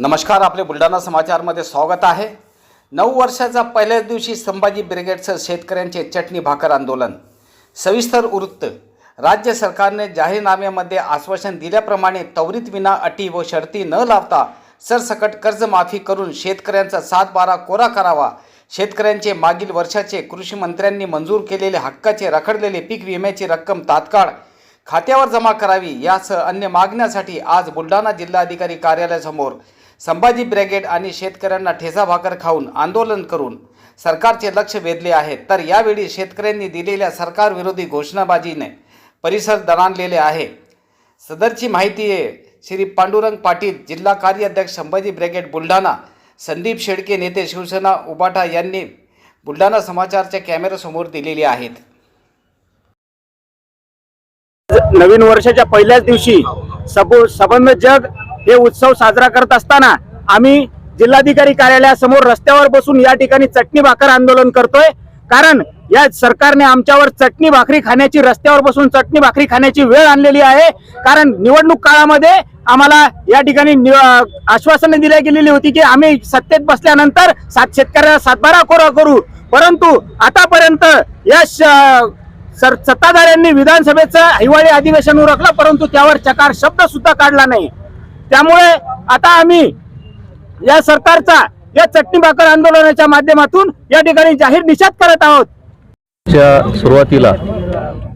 नमस्कार आपले बुलढाणा समाचारमध्ये स्वागत आहे. नऊ वर्षाचा पहिल्याच दिवशी संभाजी ब्रिगेडचं शेतकऱ्यांचे चटणी भाकर आंदोलन. सविस्तर वृत्त. राज्य सरकारने जाहीरनाम्यामध्ये आश्वासन दिल्याप्रमाणे त्वरित विना अटी व शर्ती न लावता सरसकट कर्जमाफी करून शेतकऱ्यांचा सातबारा कोरा करावा. शेतकऱ्यांचे मागील वर्षाचे कृषी मंत्र्यांनी मंजूर केलेले हक्काचे रखडलेले पीक विम्याची रक्कम तात्काळ खात्यावर जमा करावी यासह अन्य मागण्यासाठी आज बुलढाणा जिल्हाधिकारी कार्यालयासमोर संभाजी ब्रिगेड आणि शेतकऱ्यांना ठेसा भाकर खाऊन आंदोलन करून सरकारचे लक्ष वेधले आहे तर यावेळी शेतकऱ्यांनी दिलेल्या सरकारविरोधी घोषणाबाजीने परिसर दणाणलेले आहे. सदरची माहिती आहे श्री पांडुरंग पाटील जिल्हा कार्याध्यक्ष संभाजी ब्रिगेड बुलढाणा संदीप शेडके नेते शिवसेना उबाटा यांनी बुलढाणा समाचारच्या कॅमेऱ्यासमोर दिलेली आहेत. नवीन वर्षाच्या पहिल्याच दिवशी सबो संबंध जग हे उत्सव साजरा करत असताना आम्ही जिल्हाधिकारी कार्यालयासमोर रस्त्यावर बसून या ठिकाणी चटणी भाकर आंदोलन करतोय. कारण या सरकारने आमच्यावर चटणी भाकरी खाण्याची रस्त्यावर बसून चटणी भाकरी खाण्याची वेळ आणलेली आहे. कारण निवडणूक काळामध्ये आम्हाला या ठिकाणी आश्वासने दिल्या गेलेली होती की आम्ही सत्तेत बसल्यानंतर सात शेतकऱ्याला सातबारा कोरा करू. परंतु आतापर्यंत या श- सर सत्ताधाऱ्यांनी विधानसभेचं हिवाळी अधिवेशन उरकलं परंतु त्यावर चकार शब्द सुद्धा काढला नाही. त्यामुळे आता आम्ही या सरकारचा या चटणी भाकर आंदोलनाच्या माध्यमातून या ठिकाणी जाहीर निषेध करत आहोत. च्या सुरुवातीला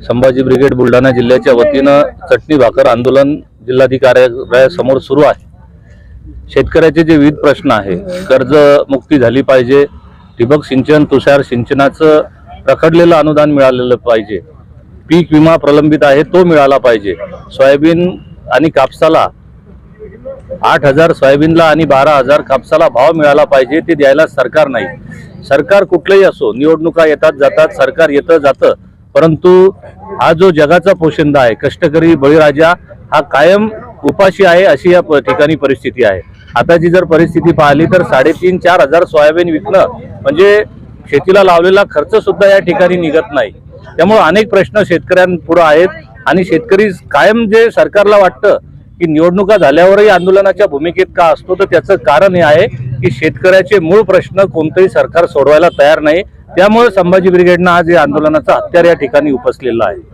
संभाजी ब्रिगेड बुलढाणा जिल्ह्याच्या वतीनं चटणी भाकर आंदोलन जिल्हाधिकाऱ्यासमोर सुरू आहे. शेतकऱ्याचे जे विविध प्रश्न आहे कर्ज मुक्ती झाली पाहिजे ठिबक सिंचन तुषार सिंचनाचं रखडलेलं अनुदान मिळालेलं पाहिजे पीक विमा प्रलंबित आहे तो मिळाला पाहिजे. सोयाबीन आणि कापसाला आठ हजार सोयाबीनला आणि बारा हजार कापसाला भाव मिळाला पाहिजे ते द्यायला सरकार नाही. सरकार कुठलंही असो निवडणुका येतात जातात सरकार येतं जातं. परंतु हा जो जगाचा पोशिंदा आहे कष्टकरी बळीराजा हा कायम उपाशी आहे अशी या प- ठिकाणी परिस्थिती आहे. आताची जर परिस्थिती पाहिली तर साडेतीन चार हजार सोयाबीन विकणं म्हणजे शेतीला लावलेला खर्च सुद्धा या ठिकाणी निघत नाही. त्यामुळे अनेक प्रश्न शेतकऱ्यांपुढे आहेत आणि शेतकरी कायम जे सरकारला वाटतं की निवडणुका झाल्यावरही आंदोलनाच्या भूमिकेत का असतो? तर त्याचं कारण हे आहे की शेतकऱ्याचे मूळ प्रश्न कोणतंही सरकार सोडवायला तयार नाही. त्यामुळे संभाजी ब्रिगेडनं आज या आंदोलनाचा हत्यार या ठिकाणी उपसलेला आहे.